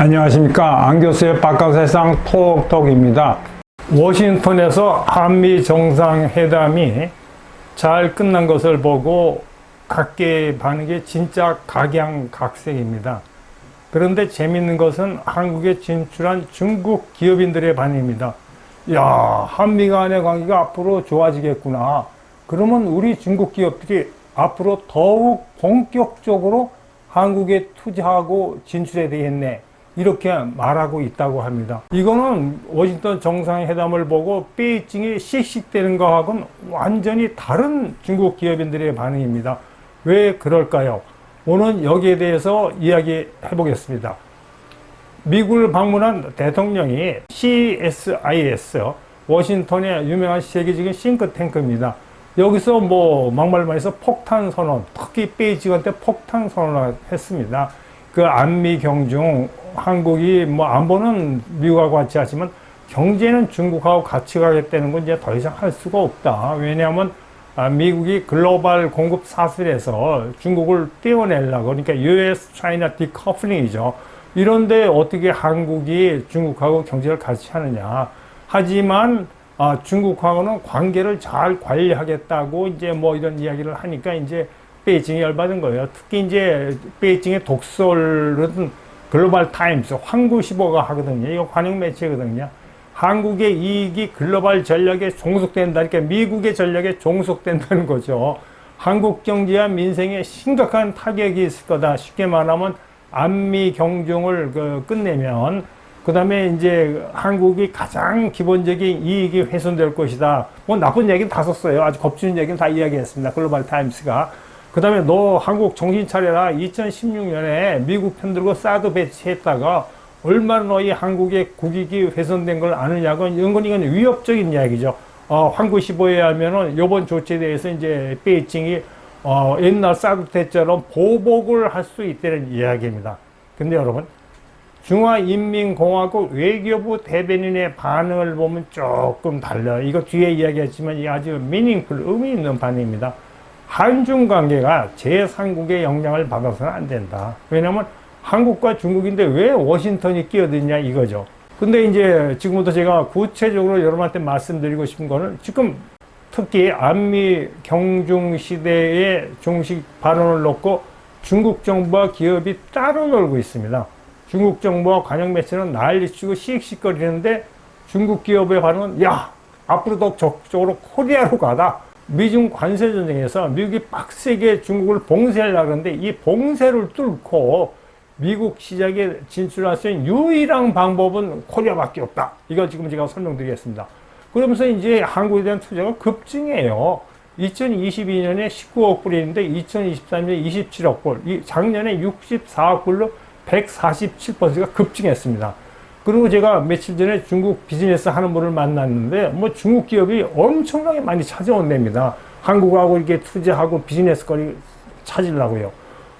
안녕하십니까. 안교수의 바깥세상 톡톡입니다. 워싱턴에서 한미 정상회담이 잘 끝난 것을 보고 각계의 반응이 진짜 각양각색입니다. 그런데 재밌는 것은 한국에 진출한 중국 기업인들의 반응입니다. 야 한미 간의 관계가 앞으로 좋아지겠구나. 그러면 우리 중국 기업들이 앞으로 더욱 본격적으로 한국에 투자하고 진출해야 되겠네. 이렇게 말하고 있다고 합니다. 이거는 워싱턴 정상회담을 보고 베이징이 씩씩대는 거하고는 완전히 다른 중국 기업인들의 반응입니다. 왜 그럴까요? 오늘 여기에 대해서 이야기해 보겠습니다. 미국을 방문한 대통령이 CSIS, 워싱턴의 유명한 세계적인 싱크탱크입니다. 여기서 뭐 막말만해서 폭탄 선언, 특히 베이징한테 폭탄 선언을 했습니다. 그 안미 경중 한국이 뭐 안보는 미국하고 같이 하지만 경제는 중국하고 같이 가겠다는 건 이제 더 이상 할 수가 없다. 왜냐하면 아, 미국이 글로벌 공급 사슬에서 중국을 떼어내려고 그러니까 US China 디커플링이죠. 이런데 어떻게 한국이 중국하고 경제를 같이 하느냐. 하지만 아, 중국하고는 관계를 잘 관리하겠다고 이제 뭐 이런 이야기를 하니까 이제 베이징이 열받은 거예요. 특히 이제 베이징의 독설은 글로벌 타임스, 황구시보가 하거든요. 이거 관영 매체거든요. 한국의 이익이 글로벌 전략에 종속된다. 그러니까 미국의 전략에 종속된다는 거죠. 한국 경제와 민생에 심각한 타격이 있을 거다. 쉽게 말하면 안미 경중을 그 끝내면 그 다음에 이제 한국이 가장 기본적인 이익이 훼손될 것이다. 뭐 나쁜 얘기는 다 썼어요. 아주 겁주는 얘기는 다 이야기했습니다. 글로벌 타임스가. 그 다음에 너 한국 정신 차려라. 2016년에 미국 편들고 사드 배치했다가 얼마나 너희 한국의 국익이 훼손된 걸 아느냐고 이런 건 이건 위협적인 이야기죠. 어, 황구시보에 하면은 요번 조치에 대해서 이제 베이징이 어, 옛날 사드 때처럼 보복을 할 수 있다는 이야기입니다. 근데 여러분 중화인민공화국 외교부 대변인의 반응을 보면 조금 달라요. 이거 뒤에 이야기했지만 이 아주 미닝풀 의미 있는 반응입니다. 한중 관계가 제3국의 영향을 받아서는 안 된다. 왜냐하면 한국과 중국인데 왜 워싱턴이 끼어드냐 이거죠. 근데 이제 지금부터 제가 구체적으로 여러분한테 말씀드리고 싶은 거는 지금 특히 안미 경중 시대의 중식 발언을 놓고 중국 정부와 기업이 따로 놀고 있습니다. 중국 정부와 관영 매체는 난리치고 씩씩거리는데 중국 기업의 반응은 야 앞으로 더 적극적으로 코리아로 가다. 미중 관세 전쟁에서 미국이 빡세게 중국을 봉쇄하려고 하는데 이 봉쇄를 뚫고 미국 시장에 진출할 수 있는 유일한 방법은 코리아밖에 없다. 이거 지금 제가 설명드리겠습니다. 그러면서 이제 한국에 대한 투자가 급증해요. 2022년에 19억 불이었는데 2023년에 27억 불, 이 작년에 64억 불로 147%가 급증했습니다. 그리고 제가 며칠 전에 중국 비즈니스 하는 분을 만났는데 뭐 중국 기업이 엄청나게 많이 찾아온답니다. 한국하고 이렇게 투자하고 비즈니스 거리 찾으려고요.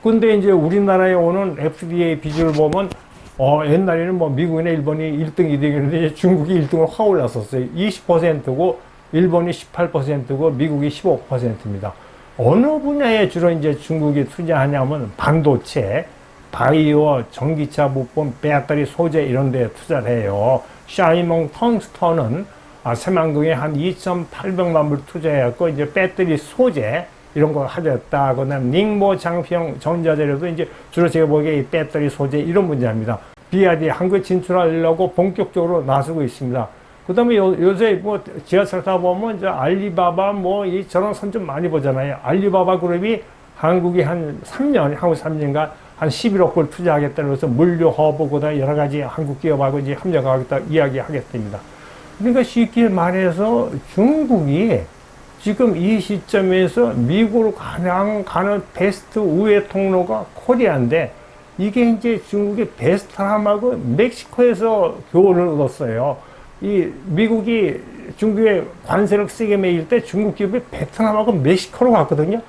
근데 이제 우리나라에 오는 FDA 비주를 보면 어 옛날에는 뭐 미국이나 일본이 1등, 2등이었는데 중국이 1등으로 확 올랐었어요. 20%고 일본이 18%고 미국이 15%입니다. 어느 분야에 주로 이제 중국이 투자하냐면 반도체, 바이오, 전기차 부품, 배터리 소재 이런 데 투자를 해요. 샤이몽 텅스턴은 아, 새만금에 한 2,800만 불 투자해갖고 이제 배터리 소재 이런 거 하셨다. 그 다음 닝모 장평 전자재료도 이제 주로 제가 보기에 이 배터리 소재 이런 분야입니다. 비아디 한국에 진출하려고 본격적으로 나서고 있습니다. 그 다음에 요새 뭐 지하철 타 보면 이제 알리바바 뭐 이 저런 선 좀 많이 보잖아요. 알리바바 그룹이 한국이 한 3년, 한국 3년간 한 11억 불 투자하겠다고 해서 물류 허브 보다 여러 가지 한국 기업하고 이제 협력하겠다 이야기하겠답니다. 그러니까 쉽게 말해서 중국이 지금 이 시점에서 미국으로 가장 가는 베스트 우회 통로가 코리아인데 이게 이제 중국의 베트남하고 멕시코에서 교훈을 얻었어요. 이 미국이 중국에 관세를 세게 매일 때 중국 기업이 베트남하고 멕시코로 갔거든요.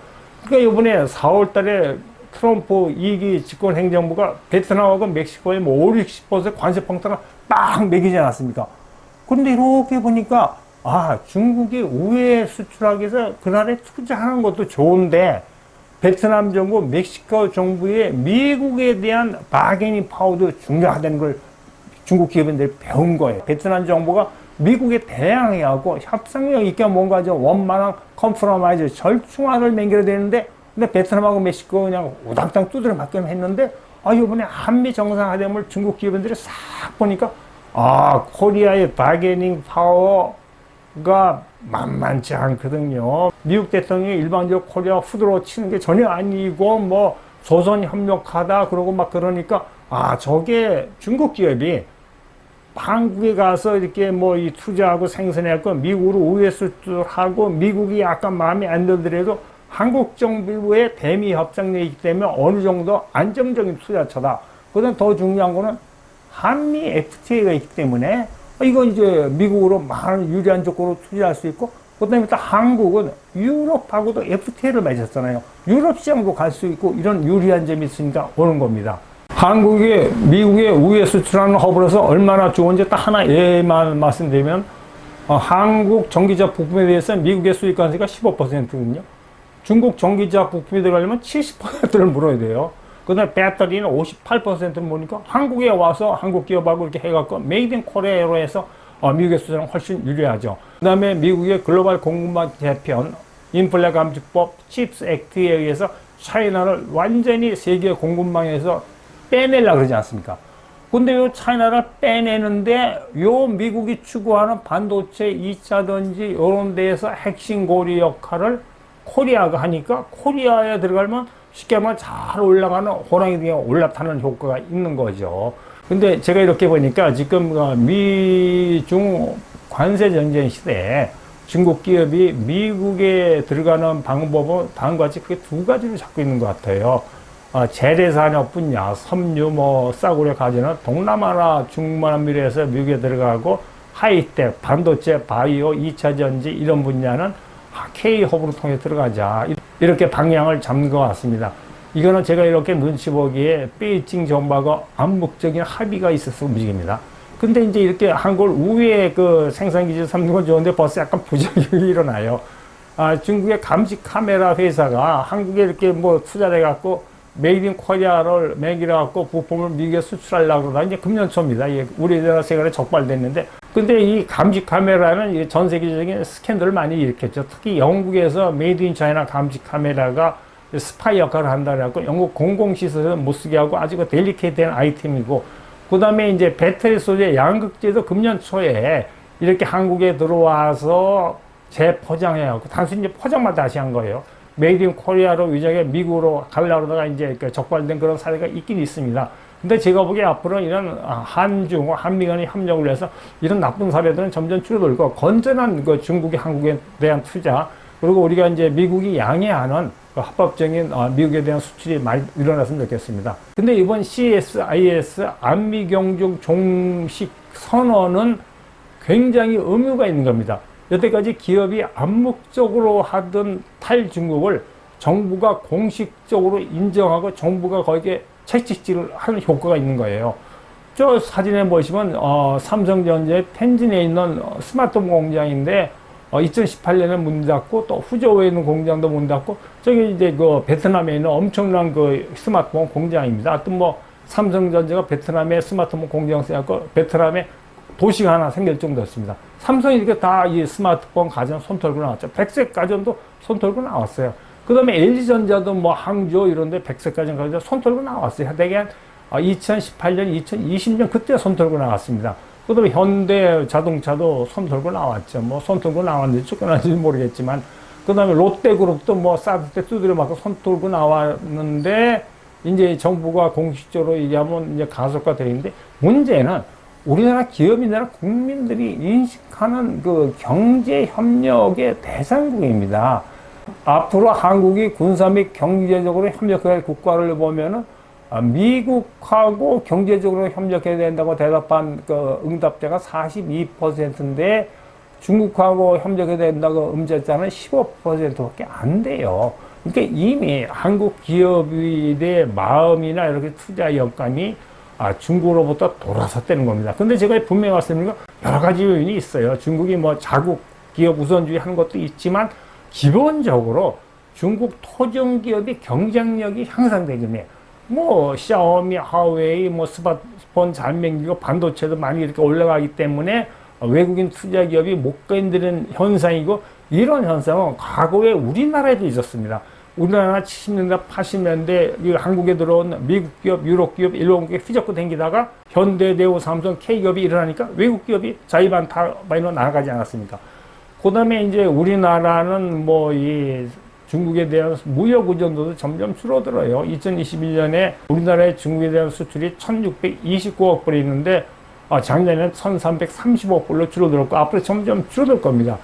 그러니까 이번에 4월 달에 트럼프 2기 집권 행정부가 베트남하고 멕시코에 뭐 5, 60% 관세 평가가 빡 매기지 않았습니까? 그런데 이렇게 보니까 아, 중국이 우회 수출하기 위해서 그날에 투자하는 것도 좋은데 베트남 정부, 멕시코 정부의 미국에 대한 바게닝 파워도 중요하다는 걸 중국 기업인들이 배운 거예요. 베트남 정부가 미국에 대항해하고 협상력 있게 뭔가 좀 원만한 컴프로마이즈 절충안을 맹겨야 되는데 근데 베트남하고 멕시코 그냥 우당탕 두드려 맞기만 했는데 아 이번에 한미 정상화됨을 중국 기업인들이 싹 보니까 아 코리아의 바게닝 파워가 만만치 않거든요. 미국 대통령이 일반적으로 코리아 후드로 치는 게 전혀 아니고 뭐 조선 협력하다 그러고 막 그러니까 아 저게 중국 기업이 한국에 가서 이렇게 뭐 이 투자하고 생산해갖고 미국으로 우회 수출하고 미국이 약간 마음에 안 들더라도 한국 정부의 대미 협상력이기 때문에 어느 정도 안정적인 투자처다. 그다음 더 중요한 거는 한미 FTA가 있기 때문에 이거 이제 미국으로 많은 유리한 조건으로 투자할 수 있고 그다음에 또 한국은 유럽하고도 FTA를 맺었잖아요. 유럽 시장도 갈 수 있고 이런 유리한 점이 있으니까 오는 겁니다. 한국이 미국에 우회 수출하는 허브로서 얼마나 좋은지 딱 하나 예만 말씀드리면 어, 한국 전기차 부품에 대해서 미국의 수입 관세가 15%거든요. 중국 전기차 부품이 들어가려면 70%를 물어야 돼요. 그 다음에 배터리는 58%를 모니까 한국에 와서 한국 기업하고 이렇게 해갖고 메이드 인 코리아로 해서 어, 미국의 수출은 훨씬 유리하죠. 그 다음에 미국의 글로벌 공급망 개편, 인플레 감축법, 칩스 액트에 의해서 차이나를 완전히 세계 공급망에서 빼내려고 그러지 않습니까? 근데 요 차이나를 빼내는데 요 미국이 추구하는 반도체 2차든지 이런 데에서 핵심 고리 역할을 코리아가 하니까 코리아에 들어가면 쉽게 말하면 잘 올라가는 호랑이 등에 올라타는 효과가 있는 거죠. 근데 제가 이렇게 보니까 지금 어, 미중 관세 전쟁 시대에 중국 기업이 미국에 들어가는 방법은 다음과 같이 크게 두 가지를 잡고 있는 것 같아요. 어, 재래산업 분야, 섬유, 뭐, 싸구려 가지는 동남아나 중남미에서 미국에 들어가고 하이텍, 반도체, 바이오, 2차 전지 이런 분야는 K허브로 통해 들어가자. 이렇게 방향을 잡는 것 같습니다. 이거는 제가 이렇게 눈치 보기에 베이징 정부가 암묵적인 합의가 있어서 움직입니다. 근데 이제 이렇게 한국 우회 그 생산기지 삼는 건 좋은데 벌써 약간 부작용이 일어나요. 아, 중국의 감시 카메라 회사가 한국에 이렇게 뭐 투자를 해갖고 메이드 인 코리아를 매기려 갖고 부품을 미국에 수출하려고 그러다 이제 금년 초입니다. 우리나라 세계에 적발됐는데 근데 이 감지 카메라는 전 세계적인 스캔들을 많이 일으켰죠. 특히 영국에서 메이드 인 차이나 감지 카메라가 스파이 역할을 한다고 영국 공공시설은 못 쓰게 하고 아주 델리케이트한 아이템이고 그 다음에 이제 배터리 소재 양극재도 금년 초에 이렇게 한국에 들어와서 재포장해갖고 단순히 포장만 다시 한 거예요. 메이드 인 코리아로 위장해 미국으로 가려고 하다가 이제 그 적발된 그런 사례가 있긴 있습니다. 근데 제가 보기에 앞으로 이런 한중, 한미 간의 협력을 해서 이런 나쁜 사례들은 점점 줄어들고 건전한 그 중국의 한국에 대한 투자 그리고 우리가 이제 미국이 양해하는 그 합법적인 어, 미국에 대한 수출이 많이 일어났으면 좋겠습니다. 근데 이번 CSIS 안미경중 종식 선언은 굉장히 의무가 있는 겁니다. 여태까지 기업이 암묵적으로 하던 탈중국을 정부가 공식적으로 인정하고 정부가 거기에 채찍질을 하는 효과가 있는 거예요. 저 사진에 보시면 어, 삼성전자 텐진에 있는 스마트폰 공장인데 어, 2018년에 문 닫고 또 후저우에 있는 공장도 문 닫고 저기 이제 그 베트남에 있는 엄청난 그 스마트폰 공장입니다. 하여튼 뭐 삼성전자가 베트남에 스마트폰 공장 세웠고 베트남에 도시가 하나 생길 정도였습니다. 삼성이 이렇게 다 이 스마트폰 가전 손 털고 나왔죠. 백색 가전도 손 털고 나왔어요. 그 다음에 LG전자도 뭐 항저 이런데 백색 가전 가전 손 털고 나왔어요. 대개 2018년, 2020년 그때 손 털고 나왔습니다. 그 다음에 현대 자동차도 손 털고 나왔죠. 뭐 손 털고 나왔는지 쫓겨난지 모르겠지만 그 다음에 롯데그룹도 뭐 사드 때 두드려 맞고 손 털고 나왔는데 이제 정부가 공식적으로 얘기하면 이제 가속화 되는데 문제는 우리나라 기업이나 국민들이 인식하는 그 경제 협력의 대상국입니다. 앞으로 한국이 군사 및 경제적으로 협력할 국가를 보면은 아, 미국하고 경제적으로 협력해야 된다고 대답한 그 응답자가 42%인데 중국하고 협력해야 된다고 응답자는 15%밖에 안 돼요. 그러니까 이미 한국 기업의 마음이나 이렇게 투자 여건이 아, 중국으로부터 돌아섰다는 겁니다. 근데 제가 분명히 말씀드린 여러 가지 요인이 있어요. 중국이 뭐 자국 기업 우선주의 하는 것도 있지만 기본적으로 중국 토종 기업이 경쟁력이 향상되긴 해요. 뭐 샤오미, 하웨이, 뭐 스마트폰 잔명기고 반도체도 많이 이렇게 올라가기 때문에 외국인 투자 기업이 못 견디는 현상이고 이런 현상은 과거에 우리나라에도 있었습니다. 우리나라 70년대, 80년대 이 한국에 들어온 미국 기업, 유럽 기업, 일본 기업 휘젓고 댕기다가 현대, 대우, 삼성, K 기업이 일어나니까 외국 기업이 자유반타반으로 나아가지 않았습니까? 그 다음에 이제 우리나라는 뭐 이 중국에 대한 무역 의존도도 점점 줄어들어요. 2021년에 우리나라의 중국에 대한 수출이 1,629억 불이 있는데 아, 작년에는 1,330억 불로 줄어들었고 앞으로 점점 줄어들 겁니다.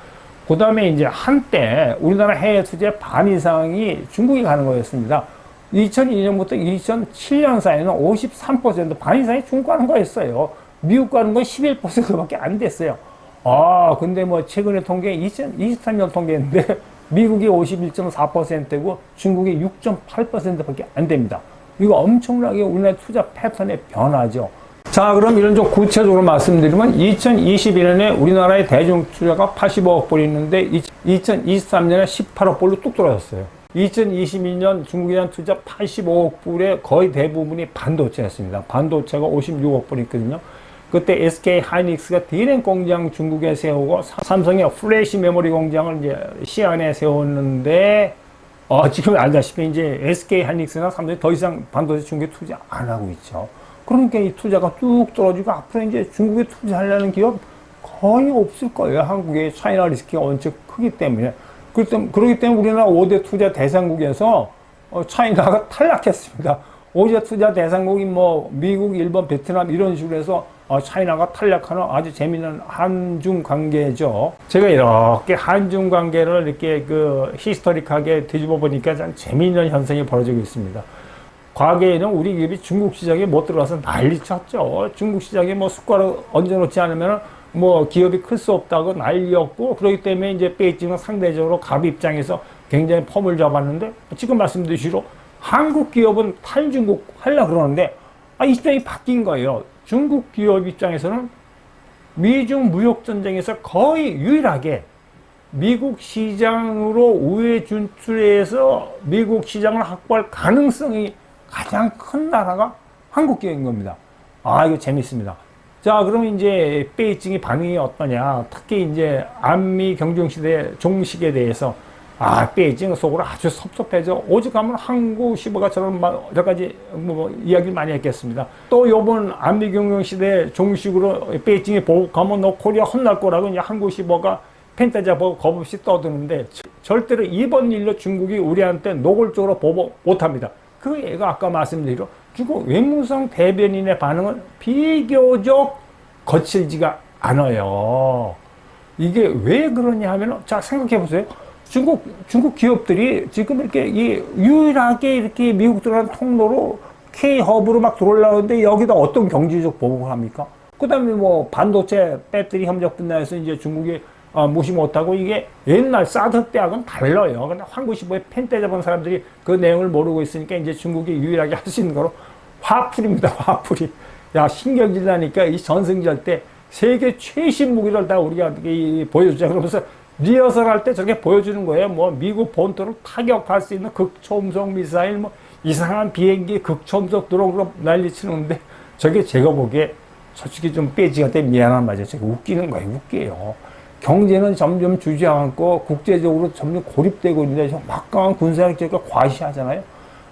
그 다음에 이제 한때 우리나라 해외 투자의 반 이상이 중국에 가는 거였습니다. 2002년부터 2007년 사이에는 53%반 이상이 중국 가는 거였어요. 미국 가는 건 11%밖에 안 됐어요. 아, 근데 뭐 최근에 통계 2023년 통계인데 미국이 51.4%고 중국이 6.8%밖에 안 됩니다. 이거 엄청나게 우리나라 투자 패턴의 변화죠. 자, 그럼 이런 좀 구체적으로 말씀드리면 2021년에 우리나라의 대중 투자가 85억 불이 있는데 2023년에 18억 불로 뚝 떨어졌어요. 2022년 중국에 대한 투자 85억 불의 거의 대부분이 반도체였습니다. 반도체가 56억 불이 있거든요. 그때 SK 하이닉스가 디램 공장 중국에 세우고 삼성이 플래시 메모리 공장을 이제 시안에 세웠는데 어, 지금 알다시피 이제 SK 하이닉스나 삼성이 더 이상 반도체 중국에 투자 안 하고 있죠. 그러니까 이 투자가 뚝 떨어지고 앞으로 이제 중국에 투자하려는 기업 거의 없을 거예요. 한국의 차이나 리스크가 원체 크기 때문에. 그렇기 때문에, 우리나라 5대 투자 대상국에서 어, 차이나가 탈락했습니다. 5대 투자 대상국이 뭐 미국, 일본, 베트남 이런 식으로 해서 어, 차이나가 탈락하는 아주 재미있는 한중 관계죠. 제가 이렇게 한중 관계를 이렇게 그 히스토릭하게 뒤집어 보니까 참 재미있는 현상이 벌어지고 있습니다. 과거에는 우리 기업이 중국 시장에 못 들어가서 난리 쳤죠. 중국 시장에 뭐 숟가락 얹어놓지 않으면 뭐 기업이 클 수 없다고 난리였고 그렇기 때문에 이제 베이징은 상대적으로 갑 입장에서 굉장히 펌을 잡았는데 지금 말씀드리시로 한국 기업은 탈중국 하려 그러는데 아, 입장이 바뀐 거예요. 중국 기업 입장에서는 미중 무역 전쟁에서 거의 유일하게 미국 시장으로 우회 진출해서 미국 시장을 확보할 가능성이 가장 큰 나라가 한국 기업인 겁니다. 아, 이거 재밌습니다. 자, 그러면 이제 베이징의 반응이 어떠냐. 특히 이제 안미 경중시대 종식에 대해서 아, 베이징 속으로 아주 섭섭해져. 오죽하면 한국 저런 여러 가지 뭐 이야기를 많이 했겠습니다. 또 요번 안미 경중시대 종식으로 베이징에 보고가면 너 코리아 혼날 거라고 이제 한국 시보가 펜타자 보고 겁없이 떠드는데 절대로 이번 일로 중국이 우리한테 노골적으로 보복 못합니다. 그 애가 아까 말씀드린 중국 외무성 대변인의 반응은 비교적 거칠지가 않아요. 이게 왜 그러냐 하면, 자, 생각해 보세요. 중국, 중국 기업들이 지금 이렇게 이 유일하게 이렇게 미국 들어가는 통로로 K허브로 막 들어올라오는데 여기다 어떤 경제적 보복을 합니까? 그 다음에 뭐 반도체 배터리 협력 분야에서 이제 중국이 어, 무시 못하고 이게 옛날 사드 때하고는 달라요. 근데 황구시보에 펜때 잡은 사람들이 그 내용을 모르고 있으니까 이제 중국이 유일하게 할 수 있는 거로 화풀입니다. 화풀이. 야, 신경질 나니까 이 전승절 때 세계 최신 무기를 다 우리가 이, 보여주자. 그러면서 리허설 할 때 저렇게 보여주는 거예요. 뭐 미국 본토를 타격할 수 있는 극초음속 미사일, 뭐 이상한 비행기 극초음속 드론으로 난리치는데 저게 제가 보기에 솔직히 좀 빼지가 때 미안한 말이죠. 저게 웃기는 거예요. 웃겨요. 경제는 점점 주저앉고 국제적으로 점점 고립되고 있는데 저 막강한 군사력 제가 과시하잖아요.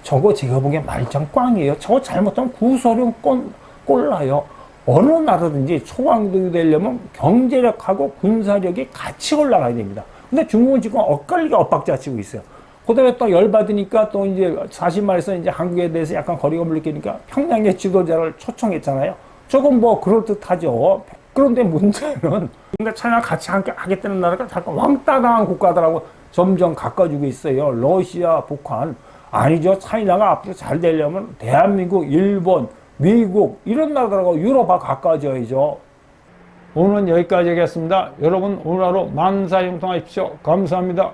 저거 제가 보기엔 말짱 꽝이에요. 저거 잘못하면 구소령 꼴, 꼴나요. 어느 나라든지 초강국이 되려면 경제력하고 군사력이 같이 올라가야 됩니다. 근데 중국은 지금 엇갈리게 엇박자치고 있어요. 그 다음에 또 열받으니까 또 이제 사실 말해서 이제 한국에 대해서 약간 거리감을 느끼니까 평양의 지도자를 초청했잖아요. 조금 뭐 그럴듯하죠. 그런데 문제는 근데 차이나 같이 함께 하겠다는 나라가 잠깐 왕따 당한 국가들하고 점점 가까워지고 있어요. 러시아, 북한. 아니죠. 차이나가 앞으로 잘 되려면 대한민국, 일본, 미국 이런 나라들하고 유럽하고 가까워져야죠. 오늘은 여기까지 하겠습니다. 여러분 오늘 하루 만사형통하십시오. 감사합니다.